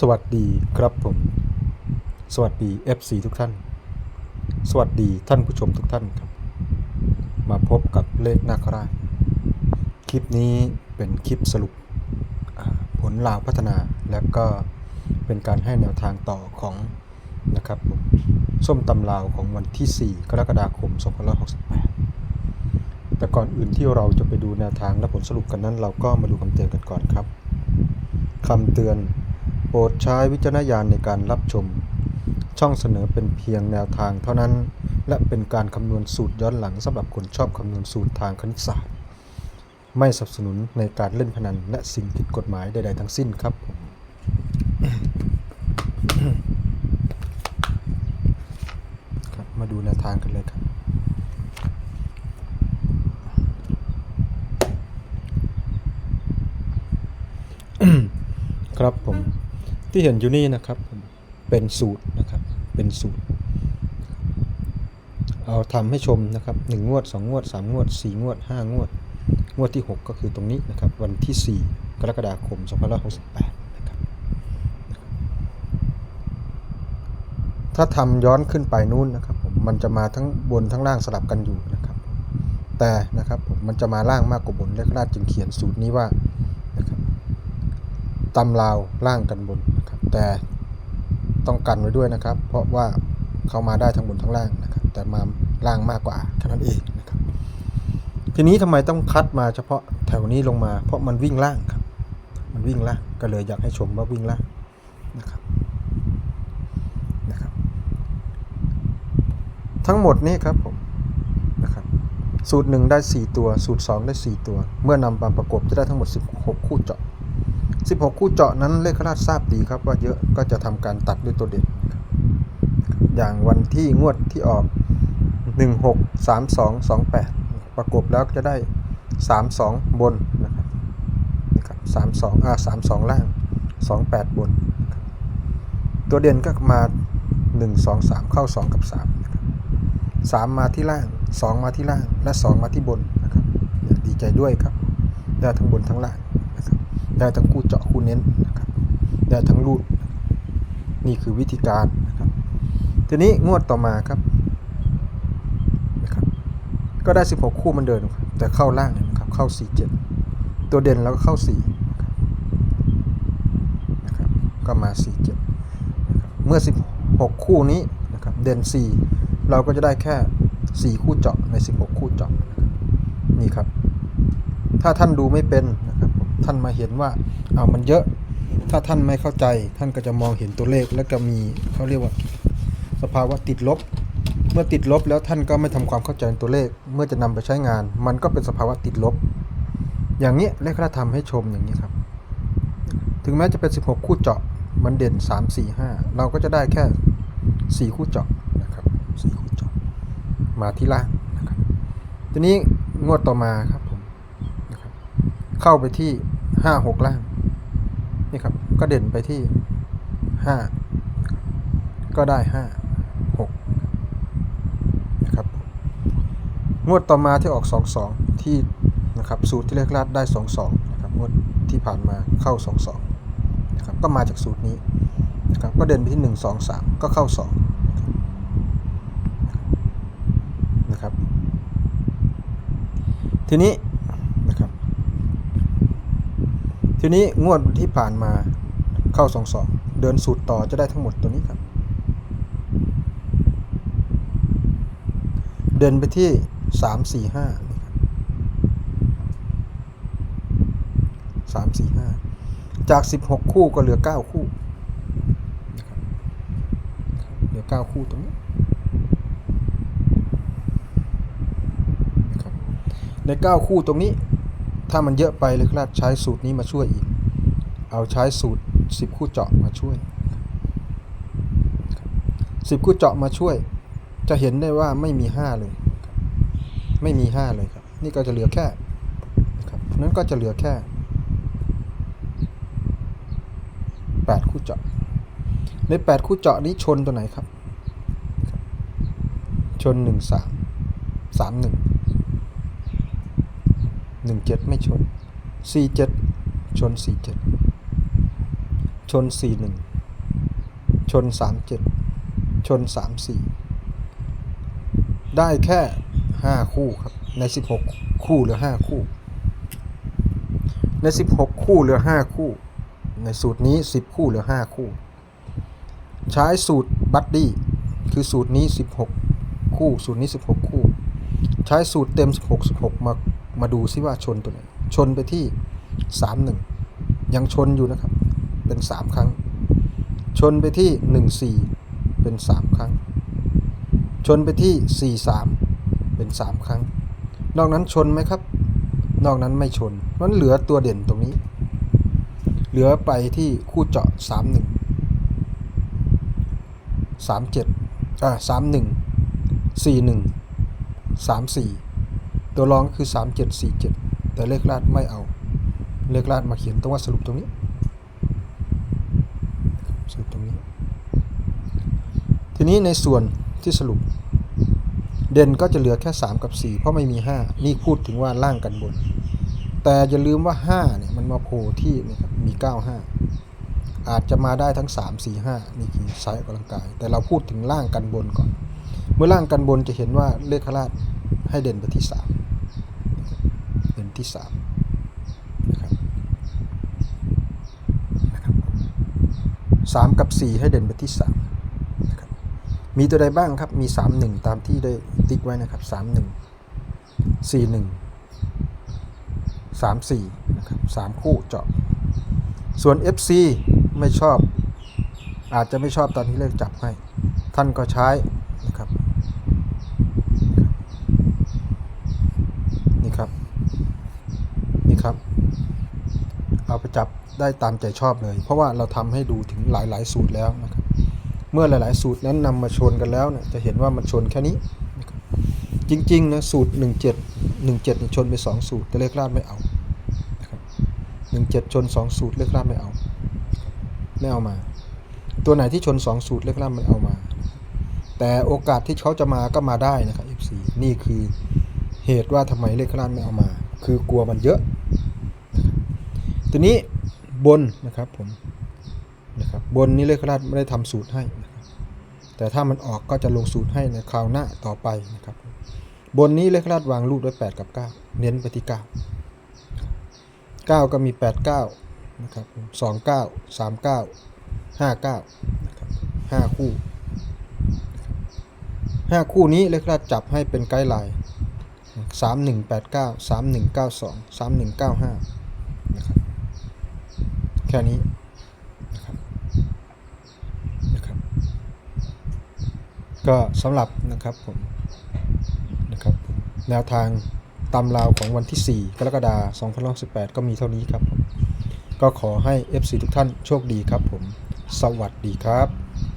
สวัสดีครับผม สวัสดี FC ทุกท่าน สวัสดีท่านผู้ชมทุกท่านครับ มาพบกับเลขนาคราชคลิปนี้เป็นคลิปสรุปผลลาวพัฒนาแล้วก็เป็นการให้แนวทางต่อของนะครับผมส้มตำลาวของวันที่ 4 กรกฎาคม 2568 แต่ก่อนอื่นที่เราจะไปดูแนวทางและผลสรุปกันนั้น เราก็มาดูคำเตือนกันก่อนครับคำเตือน โปรดใช้วิจารณญาณในการรับชม ช่องเสนอเป็นเพียงแนวทางเท่านั้น และเป็นการคำนวณสูตรย้อนหลังสำหรับคนชอบคำนวณสูตรทางคณิตศาสตร์ ไม่สนับสนุนในการเล่นพนันและสิ่งผิดกฎหมายใดๆทั้งสิ้นครับผมครับ มาดูแนวทางกันเลยครับครับผม ที่เห็นอยู่นี่นะครับ เป็นสูตรนะครับ เป็นสูตร เอาทำให้ชมนะครับหนึ่งงวดสองวดสามงวดสี่งวดห้างวด งวดที่หกก็คือตรงนี้นะครับ วันที่สี่กรกฎาคมสองพันหกสิบแปดนะครับ ถ้าทำย้อนขึ้นไปนู่นนะครับผม มันจะมาทั้งบนทั้งล่างสลับกันอยู่นะครับ แต่นะครับผม มันจะมาล่างมากกว่าบนและราจึงเขียนสูตรนี้ว่านะครับตำลาวล่างกันบน แต่ต้องกันไว้ด้วยนะครับ เพราะว่าเขามาได้ทั้งบนทั้งล่างนะครับ แต่มาล่างมากกว่าแค่นั้นเองนะครับ ทีนี้ทำไมต้องคัดมาเฉพาะแถวนี้ลงมา เพราะมันวิ่งล่างครับ มันวิ่งล่างก็เลยอยากให้ชมว่าวิ่งล่างนะครับนะครับ ทั้งหมดนี้ครับผมนะครับ สูตรหนึ่งได้ 4 ตัว สูตร 2 ได้ 4 ตัว เมื่อนำมาประกบจะได้ทั้งหมด 16 คู่เจาะ 16 คู่เจาะนั้นเลขราชทราบดีครับว่าเยอะก็จะทำการตัดด้วยตัวเด่นอย่างวันที่งวดที่ออก 16 32 28 ประกบแล้วจะได้ 32 บนนะครับนะครับ32อ่า32 ล่าง 28 บน ตัวเด่นก็มา 1 2 3 เข้า 2 กับ 3 3 มาที่ล่าง 2 มาที่ล่าง และ 2 มาที่บนนะครับดีใจด้วยครับได้ทั้งบนทั้งล่าง ได้ทั้งคู่เจาะคู่เน้นนะครับได้ทั้งรูด นี่คือวิธีการนะครับทีนี้งวดต่อมาครับนะครับ ก็ได้ 16 คู่มันเดิมครับแต่เข้าล่างเนี่ยนะครับเข้า 47 ตัวเด่นแล้วก็เข้า4นะครับก็มา 47นะครับเมื่อ 16 คู่นี้นะครับเด่น 4 เราก็จะได้แค่ 4 คู่เจาะใน 16 คู่เจาะนี่ครับถ้าท่านดูไม่เป็นนะครับ ท่านมาเห็นว่าเอามันเยอะ ถ้าท่านไม่เข้าใจ ท่านก็จะมองเห็นตัวเลขแล้วก็มีเขาเรียกว่า สภาวะติดลบ เมื่อติดลบแล้วท่านก็ไม่ทำความเข้าใจตัวเลข เมื่อจะนำไปใช้งาน มันก็เป็นสภาวะติดลบ อย่างนี้เลขราชทำให้ชมอย่างนี้ครับ ถึงแม้จะเป็น 16 คู่เจาะมันเด่น 3 4 5 เราก็จะได้แค่ 4 คู่เจาะนะครับ4คู่เจาะมาที่ล่างนะครับทีนี้งวดต่อมาครับผมนะครับเข้าไปที่ 5 6ล่าง นี่ครับ ก็เด่นไปที่5ก็ได้5 6นะครับ งวดต่อมาที่ออก2 2ที่นะครับสูตรที่เลขลาดได้2 2นะครับงวดที่ผ่านมาเข้า2 2นะครับก็มาจากสูตรนี้นะครับก็เด่นไปที่1 2 3ก็เข้า2นะครับ ทีนี้นะครับ ทีนี้งวดที่ผ่านมาเข้า2 2เดินสูตรต่อจะได้ทั้งหมดตัวนี้ครับ เดินไปที่3 4 5นี่ครับสามสี่ห้าจาก16คู่ก็เหลือ9คู่นะครับเหลือ9คู่ตรงนี้นะครับใน9คู่ตรงนี้ ถ้ามันเยอะไปเลยครับใช้สูตรนี้มาช่วยอีก เอาใช้สูตร 10 คู่เจาะมาช่วยนะครับ10 คู่เจาะมาช่วย จะเห็นได้ว่าไม่มี 5 เลย ไม่มี 5 เลยครับ นี่ก็จะเหลือแค่นะครับนั้นก็จะเหลือแค่ 8 คู่เจาะ ใน 8 คู่เจาะนี้ชนตัวไหนครับ ชน 1 3 3 1 หนึ่งเจ็ดไม่ชนสี่เจ็ดชนสี่เจ็ดชน 41 ชน 37 ชน 34 ได้แค่ 5 คู่ครับ ใน 16 คู่เหลือ 5 คู่ ใน 16 คู่เหลือ 5 คู่ ในสูตรนี้ 10 คู่เหลือ 5 คู่ ใช้สูตรบัดดี้คือสูตรนี้ 16 คู่ สูตรนี้ 16 คู่ ใช้สูตรเต็ม 16 16 มา มาดูซิว่าชนตัวไหน ชนไปที่ 31 ยังชนอยู่นะครับ เป็น 3 ครั้ง ชนไปที่ 14 เป็น 3 ครั้ง ชนไปที่ 43 เป็น 3 ครั้ง นอกนั้นชนไหมครับ นอกนั้นไม่ชนนั้นเหลือตัวเด่นตรงนี้ เหลือไปที่คู่เจาะ 31 37อ่า31 41 34 ตัวรองคือ 3747 แต่เลขลาดไม่เอา เลขลาดมาเขียนตรงว่าสรุปตรงนี้ สรุปตรงนี้ ทีนี้ในส่วนที่สรุป เด่นก็จะเหลือแค่ 3 กับ 4 เพราะไม่มี 5 นี่พูดถึงว่าล่างกันบน แต่อย่าลืมว่า5เนี่ยมันมาโผล่ที่นี่ครับมี 9 5 อาจจะมาได้ทั้ง 3 4 5 นี่คือไซส์กกำลังกาย แต่เราพูดถึงล่างกันบนก่อน เมื่อล่างกันบนจะเห็นว่าเลขคราชให้เด่นไปที่ 3 เด่นที่3นะครับนะครับสามกับ4ให้เด่นไปที่3นะครับมีตัวใดบ้างครับมี3 1ตามที่ได้ติ๊กไว้นะครับ3 1 4 1 3 4นะครับ3คู่เจาะ ส่วน FC ไม่ชอบอาจจะไม่ชอบตอนที่เลขจับให้ ท่านก็ใช้นะครับ นี่ครับ นี่ครับ เอาไปจับได้ตามใจชอบเลย เพราะว่าเราทำให้ดูถึงหลาย ๆ สูตรแล้วนะครับเมื่อหลาย ๆ สูตรนั้นนำมาชนกันแล้วเนี่ยจะเห็นว่ามันชนแค่นี้นะครับจริง ๆ นะสูตร 17 17เนี่ยชนไป 2 สูตรแต่เลขลาดไม่เอานะครับ17ชน 2 สูตรเลขลาดไม่เอาไม่เอามา ตัวไหนที่ชน 2 สูตรเลขลาดไม่เอามา แต่โอกาสที่เขาจะมาก็มาได้นะครับ F4 นี่คือเหตุว่าทำไมเลขลาดไม่เอามา คือกลัวมันเยอะ ทีนี้บนนะครับผมนะครับบนนี้เลขราชไม่ได้ทำสูตรให้นะครับแต่ถ้ามันออกก็จะลงสูตรให้ในคราวหน้าต่อไปนะครับ บนนี้เลขราชวางรูปไว้8กับ 9 เน้นไปที่9 9 ก็มี 8 9นะครับ2 9 3 9 5 9นะครับ5คู่5คู่นี้เลขราชจับให้เป็นไกด์ไลน์3189 3192 3195นะครับแค่นี้นะครับนะครับ ก็สำหรับนะครับผมนะครับแนวทางตำราวของวันที่ 4 กรกฎาคม2018ก็มีเท่านี้ครับผมก็ขอให้ FC ทุกท่านโชคดีครับผม สวัสดีครับ